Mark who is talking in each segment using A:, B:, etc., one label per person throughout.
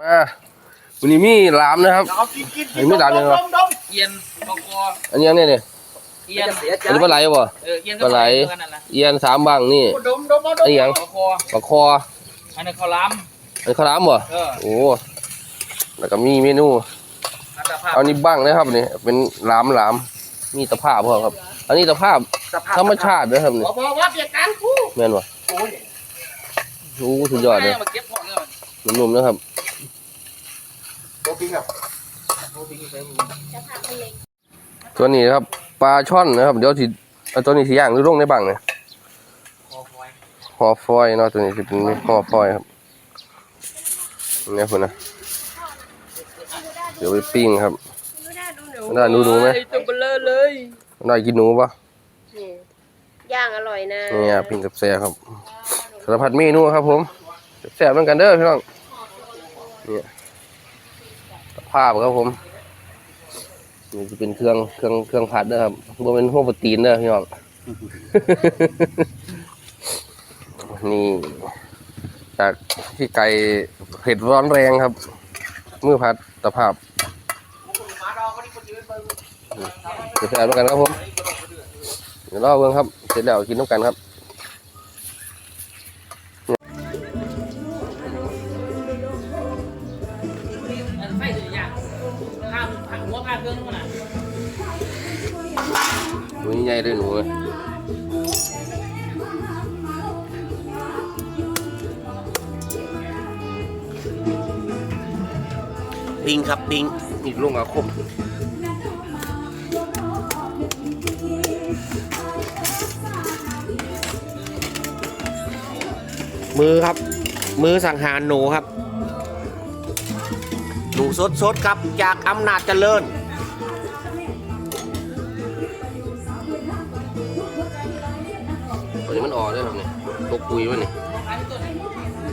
A: มาวันนี้มีหลามนะครับ
B: เอากินกิน
A: เห็นไม่ด่าเลยเหรอ
B: ดมดม
C: เอียนปอกคอ
A: อันนี้เนี่ยเนี่ย
C: เอียน
A: อันนี้ปลาไหลบ่
C: เออเอียน
A: ปลาไหล
C: เท่านั้นนะ
A: เอียนสามบังนี่
B: ดมดมเอาด
A: อัน
B: ม
A: นี้หยัง
C: ปอกคอ
A: ปลาคอ
C: อันนี้ข้าวหล้
A: อันนี้ข้าวหลามบ่ำ
C: เออ
A: โอ้แล้วก็มีเมนู
C: อัตภาพ
A: เอานี่บังนะครับนี่เป็นหลามหลามมีตะภาพบ่ครับ อันนี้ตะภาพธรรมชาตินะครับนี่
B: บอกบอกว่าเปียกกันกู
A: แม่นบ่
B: โอ้ย
A: โอ้สุดยอดเลย
C: แม่มาเก็บของเนี่ยมัน
A: นุ่มๆนะครับ
B: โอ้ปิ้งอะ
A: ตัวนี้นะครับปลาช่อนนะครับเดี๋ยวสิเอาตัวนี้สิย่างหรือลงในบังเนี่ย
C: คอคอย
A: ห่อฟอยล์เนาะตัวนี้สิเป็นห่อฟอยล์ครับเนี่ยคุณนะเดี๋ยวไปปิ้งครับได้หนูหนูไหม
C: ตัวเบลอเลย
A: ได้กินหนูปะ
D: นี่ย่างอร่อยนะ
A: เนี่ยปิ้งกับแซ่บครับสารพัดเมนูครับผมแซ่บเหมือนกันเด้อพี่น้องเนี่ย ภาพครับผมนี่จะเป็นเครื่องเครื่องเครื่องผัดเด้อครับบ่เป็นหัวปตีนเด้อพี่น้องนี่ จากที่ไก่เผ็ดร้อนแรงครับมือผัดตะภาพจะแซ่บเหมือนกันครับผมเดี๋ยวรอเบิ่งครับ เสร็จแล้วกินน้ำกันครับ ใหญ่เลยหนูเลย
B: ปิงครับปิง
A: นี่ลงอาคม
B: มือครับ มือสังหารหนูครับ หนูสดสดๆครับ จากอำนาจเจริญ
A: นี้มันอ่อนด้วยครับเนี่ยตกปุยมันนี่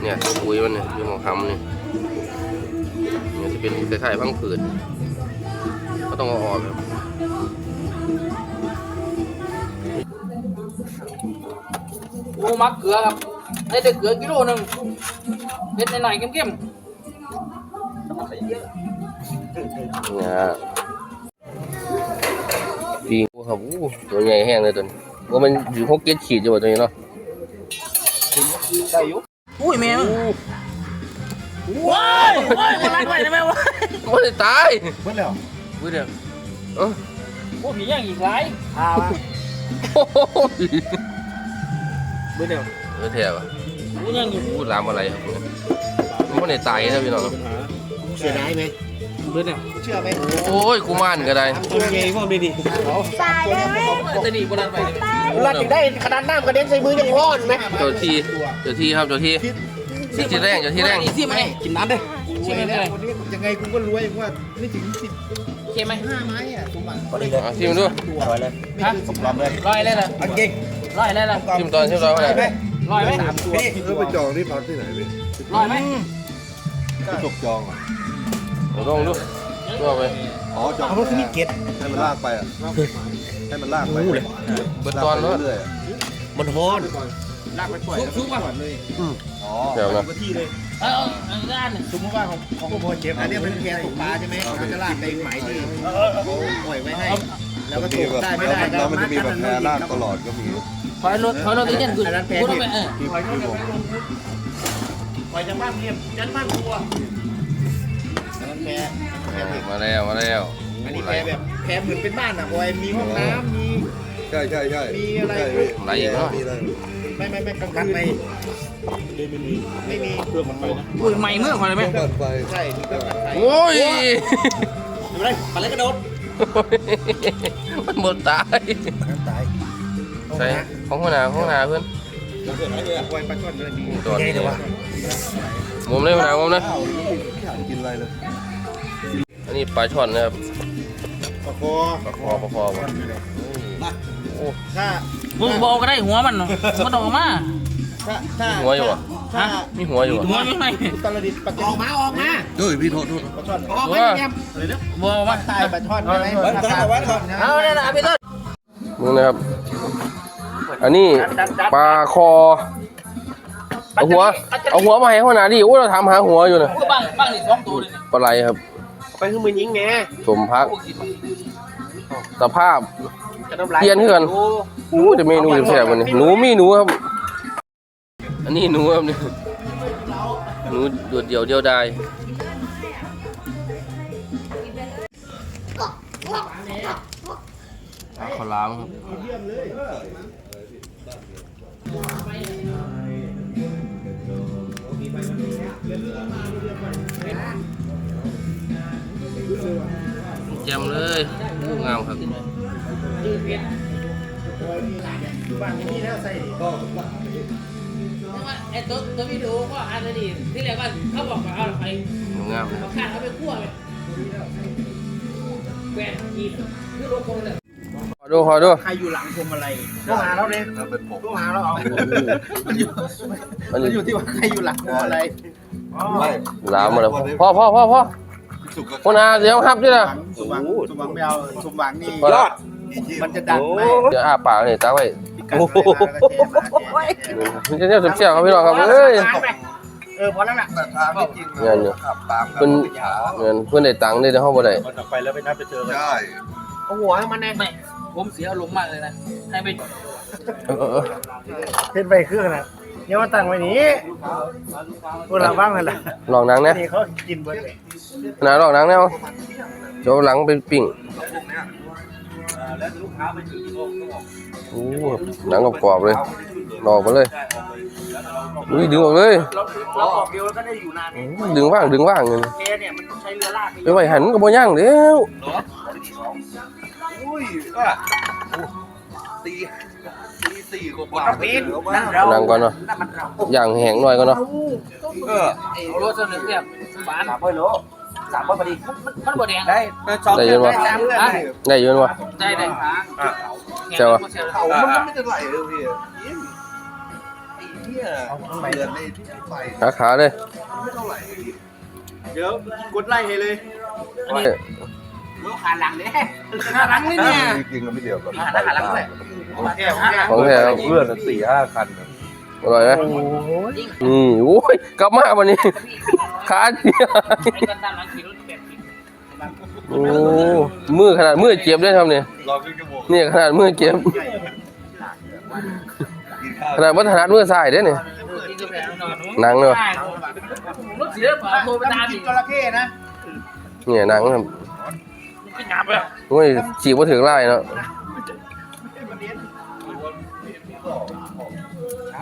A: เนี่ยตกปุยมันเนี่ยอยู่หมองคำนี่เนี่ยจะเป็นคล้ายๆพังผืดก็ต้องเอาออกครับ
C: โอ้มักเกลือครับได้แต่เกลือกิโลหนึ่งเล็ดหน่อยๆเข้ม
A: เนี่ยปีกครับอู้ตัวใหญ่แห้งเลยตัวนี้ ว่ามันอยู่หกเจ็ดขีดอยู่ว่าตัวนี้เนาะ
B: ได้ยุ
C: ๆอุ้ยแม่มึงว้ายว้ายรักไว้ได้ไหมวะ
A: ไม่ได้ตาย
B: เมื่อแล้ว
A: อุ้ยเดี๋ยวเออ
C: โอ้ผีย่างอีกหลาย
B: พาว่า
A: โอ้โห
B: เมื่อแล้ว
A: เออแถวอะ
C: กูย่างอยู่
A: พูดลามอะไรครับเนี่ยมันไม่ได้ตายนะพี่น้อง
B: เสียดายไหม
C: เบิดเนี่ย
B: เชื่อไหม
A: โอ้ยกูม่านก็ได้
B: ตัวใหญ่พวกนี้ดิ
D: ตายได้ไหม
C: แต่นี่บ่ได้ไปเลย
B: เราจะได้ขนาดน้ำกระเด็นใส่มือยังร้อนไหม
A: เจ้าที่เจ้าที่ครับเจ้าที่เจ้าที่แรงเจ้าที่แรง
C: อีซี่ไหม
B: กินน้ำได้
C: ใช่ไหมเลย
E: วันนี้ยังไงกูก็รวยว่าไม่ถึงสิบ
C: ใช่ไหม
E: ห้าไม้อะสมบัติ
B: ก็ได้เลย
A: เอาชิมดู
B: อร่อยเลย
C: ฮะ
B: สมรำเลย
C: ร้อยเลยล่ะ
B: อันเก่ง
C: ร้อยเลยล่ะ
A: ชิมตอนชิมตอนเท่าไหร่
C: ร้อยไหม
B: สามตัว
E: เออไปจองที่พักที่ไหนพี่
C: ร้อยไหม
E: จกจองอะ
A: เดี๋ยวลองดูดูเอาไป
E: อ๋อจอง
B: เอารถที่มีเกล็ด
E: ให้มันลากไปอะให้มันลากไป
B: รู้เลย
A: เบิดตอนแล้ว
E: เรื่อย
B: มันฮ้อน
C: ลากไปปล่อยซุกป่ะ
E: อ๋อ
A: เดี๋ยวนะ
E: ที่เลย
C: เออเอาด้าน
E: สมมติว่าของของพ่อเจ็บอันนี้เป็นแพตกปลาใช่ไหมเขาจะลากไปหมายที่ปล่อยไว้ให้แล้วก็ตกได้ไม่ได้
F: แล้วมันจะมีแบบแพรลากตลอดก็มี
C: ถอยรถถอยรถตีเด่นขึ้นพูดไปเออ
F: ที่ที่ผม
B: ปล่อยจากบ้านเรียบยันบ้านครัว
E: อันนั้นแพแพเด็ก
A: มาแล้วมาแล้ว
E: อันนี้แพแบบแพเหมือนเป็นบ้านอะบอยมีห้องน้ำมี
F: ใช่ใช่ใช่
E: มีอะไร
F: ใช่
A: ไหลอีกเนาะ
F: มีอะไร
E: ไม่ไม่ไม่กลางคืนไม่ไม่มีเครื่องมันไปนะ
C: อุ้ยใหม่เมื่อคนเลยไหม
F: เปิดไฟ
E: ใช่มีเครื่องปั่นไฟ
A: โอ้ย
B: ดูเลยมาเลยกระโดด
A: มันหมดตาย
B: ตาย
A: ใส่ของหัวหน้าของหัวหน้าเพื่อน
E: บอยปลาช่อนเลยมี
A: ตัวนี้มุมเลยหัวหน้ามุมนะ
F: ข้าวไม่อยากกินอะไรเลย
A: อั นนี้ปลาช่อนนะครับ
E: ปลาคอ
A: ปลาคอปลาคอวะโอ้
E: ถ้า
C: มึงบอกก็ได้หัวมันมันออกมา
E: ถ้าถ้า
A: หัวอยู่อะ
E: ถ้า
A: มีหัวอยู่อะ
C: หัวไม่ไหม
E: อุตรดิตถ์ปลา
B: ออกมาออกมา
F: เฮ้ยพี่โทษโทษ
E: ปลาช่อน
B: ออกมาเงียบ
C: บอกว่า
E: ใต้ปลาช่อนใช่ไหม
B: ไว้ก่อนเอาไว้ก่อน
C: เอาเนี่ยนะพี่ต้น
A: มึงนะครับ อันนี้ปลาคอเอาหัว เอาหัวมาให้หัวหน้าดิโอ้เราถามหาหัวอยู่น่ะ
C: ก็บ้างบ้างนี่สองตัวเลยนี่
A: ปลาไหลครับ
B: ไปคือมือยิงแน่
A: สมพัก
C: โอ้กิน
A: สภาพ
B: จะน้ำลาย
A: เปลี่ยนคือกันหนูจะเมนูแซ่บๆมันนี่หนูมีหนูครับ อันนี้หนูครับนี่หนูโดดเดี่ยวเดียวดายขอล้ามครับ แจมเลยอู้งามครับ
C: ไอ้ตัวตัววิดีโอก็อันนี้ที่แรกว่าเขาบอกว่าเอาไป
A: งามเลยครับ
C: ขาดเอาไปคั่วไปแกวนกินคือโลโก้เลย
A: ขอดูขอดู
B: ใครอยู่หลังพวงมาลัยต้องหาเราเลย
F: ถ้าเป็นผม
B: ต้องหาเราเอามันอยู่
A: มัน
B: มันอยู่ที่ว่าใครอยู่หลังพวงมาลัย
F: ไม่
A: ล้ามมาแล้วพ่อพ่อพ่อพ่อ
F: สุกก็
A: คนอาเดี๋ยวครับด้วยนะ
B: สมหวังสมหวังไม่เอาสมหวังนี่
A: พอละ
B: มันจะดังไหม
A: เดี๋ยวอ้าปากนี่ตาไว้
B: กันเลยนะแล้วก็เทมาเท
A: มันจะเนี่ยเสียครับพี่น้องครับเอ้ย
B: เออพอแล้วล่ะ
F: แต่ทางที่จริง
A: เงินอยู่
F: ขับตามกั
A: เพิ่นเงินเพิ่นได้ตังค์ได้แต่เฮาบ่ได้
B: มันออกไปแล้วไปนัดไปเจอกัน
F: ใช่
B: เอาหัวให้มันแน่
C: ไม่ผมเสียอารมณ์มากเลยนะให้ไป
A: เออเออเออ
B: เห็นไปเครื่องนะ เดี๋ยวมาตั้งไว้นี้พวกเราบ้างกันละ
A: ลองหนังนะ
B: นี่เขากินเบิร์ดเลย
A: หนาลองหนังแนวเดี๋ยวหลังเป็นปิ่งโอ้หนังกรอบๆเลยลอกมาเลยอุ้ยดึงออกเลย
B: เราออกเดียวแล้วก็ได้อยู่นาน
A: อืมดึงว่างดึงว่างเงิน
B: เคเนี่ยมันต้องใช้เรือลาก
A: ไปไว้หันก็บ่ย่างเด้ว
F: อุ้ยอะตีตี สี่กว่า
B: ต้องปีนนั่นเรา
A: หนังก่อนเนาะ
B: นั่นมันเรา
A: ย่างแห้งหน่อยก่อนเนาะ
F: เออ
C: เอารถเสนอแบบหวาน
B: สามร้อยโลสามร้อยพอดี
C: มันบ่แดง
B: ได้สองเดือนได้สามเดือนได้
A: ได้อยืนวะ
C: ได้ได้
A: เจ้า
F: เขามันไม่ได้ไหลเลยพี่ยิงไอ้เหี้ยเดือนนี่ไป
A: ขาขาเลย
F: ไม่เท่าไหร่
B: เดี๋ยวกดไล่ให้เลย
A: เอ้ย
B: รถขาหลังเนี่ยขาหลังนี่เนี่ย
F: จริงๆก็ไม่เดียวกับ
B: ขาหลังด้วยแก้วแก้ว
A: ของแท้ครับ
F: เพื่อนสี่ห้าคัน
A: อร่อยไหมนี่โอ้ยกลับมาวันนี้ขาเดียว
C: ไอ้กันตามหลังขี่รถแบบกิน
A: โอ้มือขนาดมือเจ็บด้วยครับเนี่ย
F: รอครึ่งชั่วโมง
A: นี่ขนาดมือเจ็บ
F: กินข้าว
A: ขนาดวัฒนธรรมมือซ้ายเด้อเนี่ย
C: กินกาแฟนอน
A: หนังเนอะ
C: รถเสียป่ะโทรไปตาม
B: กิ
C: ดิ
B: นจระเข้นะ
A: เนี่ยหนังครับ
C: กินน้ำไปอะ
A: โอ้ยฉีกมาถึงไล่เนาะ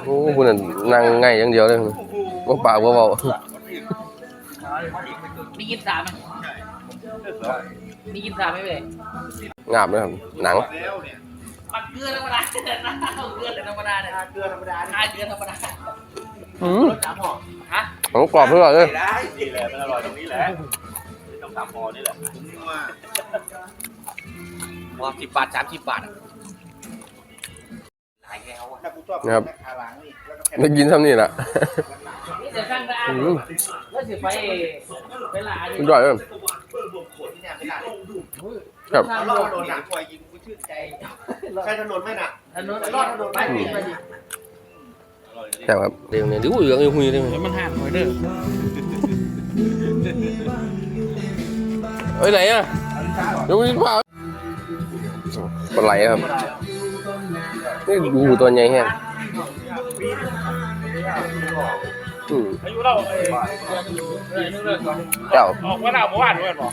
A: โอ้คุณน่ะนั่งง่ายอย่างเดียวเลยว่าปากว่าเบา
C: มีกินสามไหมมีกินสามไหมเว้ย
A: งามเลยครับหนัง
B: แล้วเนี่ย
C: มันเกลือธรรมดาเกลือธรรมดาเนี่ย
B: เกลือธรรมดา
C: ทาเกลือธรรมดา
A: อืม
B: สามห่อ
C: ฮะ
A: ของกรอบเพื่อเลย
B: ได้นี่แหละมันอร่อยตรงนี้แหละต้องสามห่อนี่แหละ ว่า
C: ว่าสิบบาทสามสิบบาท
B: ถ้ากูชอบ
A: นะครับ
B: ขาหลังนี่แล้วก็แผ่น
A: ได้กินเท่านี้แหละ
C: นี่จะสร้างได้
A: อืม
C: แล้วสิไปเวลา
A: อร่อยเลย
B: เนี่ยไม่ได้
A: ครับ
B: เอาล่อถนนหนักกว่ายิงกูชื่นใจใช่ถนนไหมน่ะ
C: ถนนรอดถนนไปไปดิ
A: ใช่ครับเดี๋ยวนี้ดูเหลืองอยู่หุยเลย
C: มันห่างหน่อยเด้อ
A: เอ้ยไหนอะ ดูดิเปล่าปลาไหลครับนี่ดูตัวใหญ่แฮงอา
B: ยุเรา
A: เจ้า
B: ออกเวลาเมื่อวานด้วยห
C: รอ